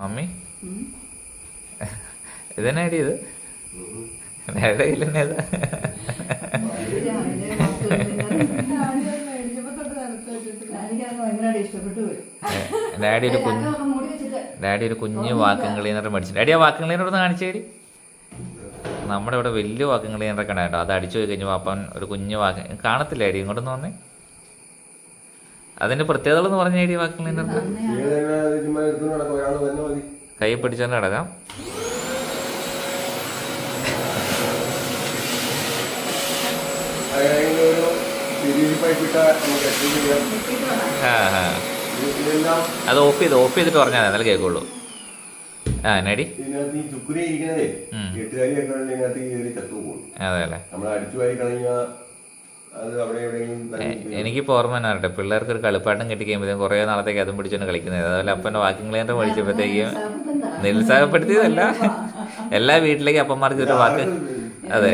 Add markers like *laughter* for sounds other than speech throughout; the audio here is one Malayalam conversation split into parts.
മമ്മി ഇതന്നെ അടിയത്. ഇഷ്ടപ്പെട്ടു പോയി ഡാഡി ഒരു കുഞ്ഞ് ഡാഡി ഒരു കുഞ്ഞ് വാക്കും ക്ലീനർ മേടിച്ചു. ഡാഡി ആ വാക്കും ഒന്ന് കാണിച്ചേടി നമ്മുടെ ഇവിടെ വലിയ വാക്കും ഒക്കെ ഉണ്ടായിട്ടോ. അത് അടിച്ചു പോയി കഴിഞ്ഞപ്പോൾ അപ്പം ഒരു കുഞ്ഞ് വാക്ക് കാണത്തില്ല ഡാഡി ഇങ്ങോട്ടൊന്ന് വന്നേ? അതിന്റെ പ്രത്യേകതകൾ എന്ന് പറഞ്ഞ ഡാഡി വാക്കം ക്ലീനറിന്റെ ചുമ്മാ എടുത്തു നടക്കും. ഒരാൾ തന്നെ മതി കൈ പിടിച്ചോണ്ട് ഇതെല്ലാം അത് ഓഫ് ചെയ്ത് ഓഫ് ചെയ്തിട്ട് പറഞ്ഞാൽ എന്നാലും കേൾക്കുള്ളൂ. ആ എന്നാടി? അതെ അല്ലേ? നമ്മൾ അടിച്ചു വാരി കളഞ്ഞാൽ അത് അവിടെ എവിടെയെങ്കിലും എ- തന്നെ എനിക്കിപ്പോൾ ഓർമ്മ തന്നെ വരട്ടെ. പിള്ളേർക്ക് ഒരു കളിപ്പാട്ടം കിട്ടി കഴിയുമ്പോഴത്തേക്കും കുറേ നാളത്തേക്ക് അതും പിടിച്ചോണ്ട് കളിക്കുന്നത്. അതുപോലെ അപ്പന്റെ വാക്കിംഗ് ലൈന്റെ പഠിച്ചപ്പോഴത്തേക്കും നിരുത്സാഹപ്പെടുത്തിയതല്ല. എല്ലാ വീട്ടിലേക്കും അപ്പന്മാർക്ക് ഒരു വാക്ക്. അതെ.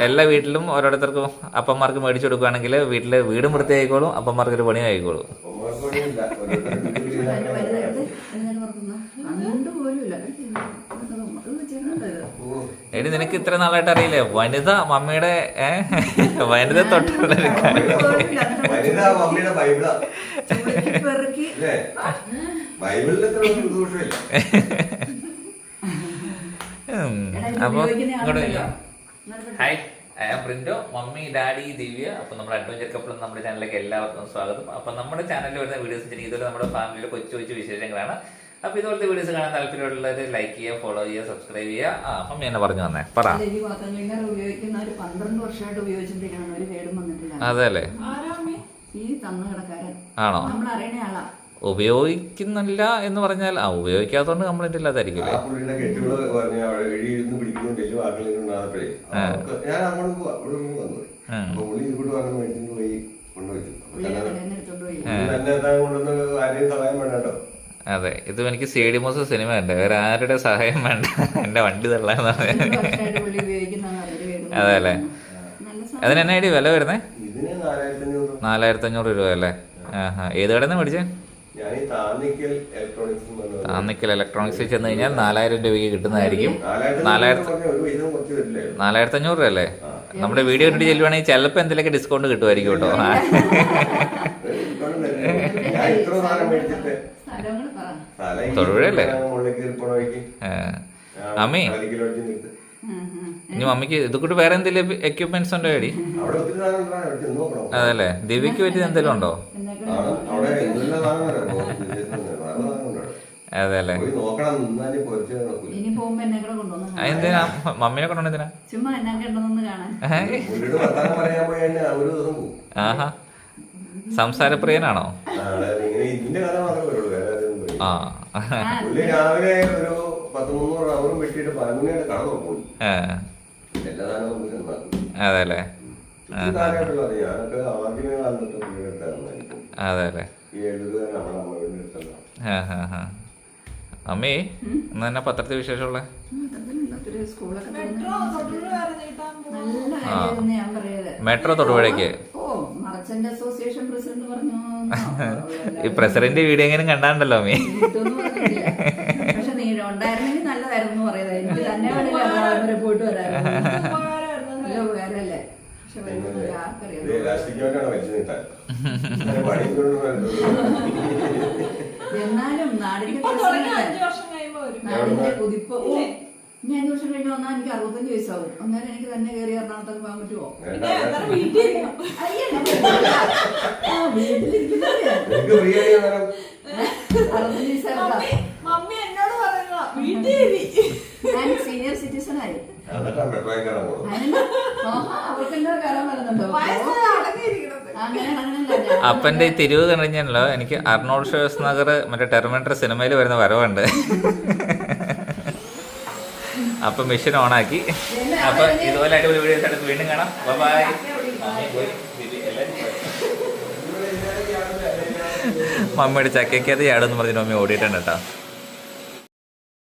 എല്ലാ വീട്ടിലും ഓരോരുത്തർക്കും അപ്പന്മാർക്ക് മേടിച്ചു കൊടുക്കുകയാണെങ്കിൽ വീട്ടിലെ വീടും വൃത്തിയായിക്കോളും അപ്പന്മാർക്ക് ഒരു പണി ആയിക്കോളും ഒമ്പത് പണിയില്ല. ഓരോരുത്തരുടെ എടി നിനക്ക് ഇത്ര നാളായിട്ട് അറിയില്ലേ? വനിത മമ്മിയുടെ വനിത തൊട്ടുള്ള ഒരു വനിതാ മമ്മിയുടെ ബൈബിളാ. പെറുക്കി. അല്ലേ? ബൈബിളിൽ എത്ര ഒന്നും ദോഷമില്ല ഉം. എടാ, ഇത് അപ്പൊ. Hi I am Printo mummy daddy Divya അപ്പൊ നമ്മുടെ അഡ്വഞ്ചർ കപ്പിൾ നമ്മുടെ ചാനലിലേക്ക് എല്ലാവർക്കും സ്വാഗതം. അപ്പൊ നമ്മുടെ ചാനലിൽ വരുന്ന വീഡിയോസ് ഇതുപോലെ നമ്മുടെ ഫാമിലിയിലെ കൊച്ചു കൊച്ചു വിശേഷങ്ങളാണ്. അപ്പൊ ഇതുപോലത്തെ വീഡിയോസ് കാണാൻ താല്പര്യമുള്ളവർ ലൈക്ക് ചെയ്യുക ഫോളോ ചെയ്യുക സബ്സ്ക്രൈബ് ചെയ്യുക. ആ മമ്മി എന്നെ പറഞ്ഞു തന്നെ പറ. പന്ത്രണ്ട് വർഷമായിട്ട് ഒരു കേടും വന്നിട്ടില്ല. അതെ അല്ലേ? ഈ തന്നു കിടക്കാരൻ. ആണോ? നമ്മൾ അറിയണ ആളാ. ഉപയോഗിക്കുന്നില്ല എന്ന് പറഞ്ഞാൽ ആ ഉപയോഗിക്കാത്തതുകൊണ്ട് കംപ്ലൈന്റ് ഇല്ലാതായിരിക്കില്ലേ ആ അതെ ഇത് എനിക്ക് സി ഡി മോസ് സിനിമ ഉണ്ട് വേറെ ആരുടെ സഹായം വേണ്ട? എന്റെ വണ്ടി തള്ളാന്ന് അതെ അല്ലേ? അതിന് എന്നാ ഐഡി വില വരുന്നേ? ഇതിന് നാലായിരത്തി അഞ്ഞൂറ് രൂപ അല്ലേ? ആഹാ. ഏത് കടന്ന് മേടിച്ചേ? ഞാൻ താന്നിക്കൽ ഇലക്ട്രോണിക്സ് എന്ന് താന്നിക്കൽ ഇലക്ട്രോണിക്സിൽ ചെന്ന് കഴിഞ്ഞാൽ നാലായിരം രൂപയ്ക്ക് കിട്ടുന്നതായിരിക്കും. അഞ്ഞൂറ് നാലായിരത്തി അഞ്ഞൂറ് രൂപ അല്ലേ? നമ്മുടെ വീഡിയോ കണ്ടിട്ട് ചെല്ലുവാണെങ്കിൽ ചിലപ്പോൾ എന്തെങ്കിലും ഡിസ്കൗണ്ട് കിട്ടുമായിരിക്കും കേട്ടോ *laughs* ആ. ഞാൻ ഇത്ര സാധനം മേടിച്ചിട്ട് സ്ഥലങ്ങൾ പറ തല ഈ തൊടുപുഴയല്ലേ? അമ്മ. ഇനി മമ്മിക്ക് ഇത് കൂട്ട് വേറെ എന്തെങ്കിലും എക്യുപ്മെന്റ്സ് ഉണ്ടോ നോക്കണം. അതല്ലേ ദിവ്യക്ക് പറ്റിയത് എന്തെങ്കിലും ഉണ്ടോ. അതെ എന്തിനാ? മമ്മിനെ കൊണ്ടുവന്നെന്തിനാ ആഹാ. സംസാരപ്രിയനാണോ? ഇതിന്റെ മാത്രമേ ആ. പുള്ളി രാവിലെ ഒരു പത്ത് മുന്നൂറ് അവറും വെട്ടിയിട്ട് പറഞ്ഞു കട നോക്കും എല്ലാ സാധനവും പുള്ളി ഞാനൊക്കെ ആദ്യമേ പുള്ളിയുടെ അടുത്തായിരുന്നു ഈ നമ്മുടെ അമ്മയുടെ അടുത്തല്ല. അമ്മേ ഇന്ന് തന്നെ പത്രത്തിൽ വിശേഷമുള്ള? മെട്രോ തൊടുപുഴയ്ക്ക്? ഓ ഈ പ്രസിഡന്റ് വീഡിയോ എങ്ങനെ കണ്ടാണ്ടല്ലോ മീ. ഉണ്ടായിരുന്നെങ്കിൽ നല്ലതായിരുന്നു പറയുന്നത്. എനിക്ക് തന്നെ വേണമെങ്കിൽ പോയിട്ട് വരാമായിരുന്നു. ഉപകാരമല്ലേ? എന്നാലും നാടിന്റെ കുതിപ്പ്. ഇനി അഞ്ചു വർഷം കഴിഞ്ഞ് വന്നാൽ എനിക്ക് അറുപത്തഞ്ച് വയസ്സാവും. അന്നേരം എനിക്ക് തന്നെ കയറി എറണാകുളത്തൊക്കെ പോകാൻ പറ്റുമോ അറുപത്തഞ്ച് ഞാൻ സീനിയർ സിറ്റിസൺ ആയി. കയറാൻ അങ്ങനെ ഞാൻ? അപ്പന്റെ ഈ തിരിവ് കഴിഞ്ഞല്ലോ എനിക്ക് അർണോൾഡ് ഷോസ് നഗർ മറ്റേ ടെർമിനേറ്റർ സിനിമയിൽ വരുന്ന വരവുണ്ട്. അപ്പൊ മെഷീൻ ഓണാക്കി അപ്പൊ ഇതുപോലെ അടിപൊളി വീഡിയോസ് എടുത്ത് വീണ്ടും കാണാം. ബൈ മമ്മിയുടെ ചക്കയ്ക്കത് ചാടെന്ന് പറഞ്ഞിട്ട് മമ്മി ഓടിയിട്ടുണ്ട് കേട്ടോ.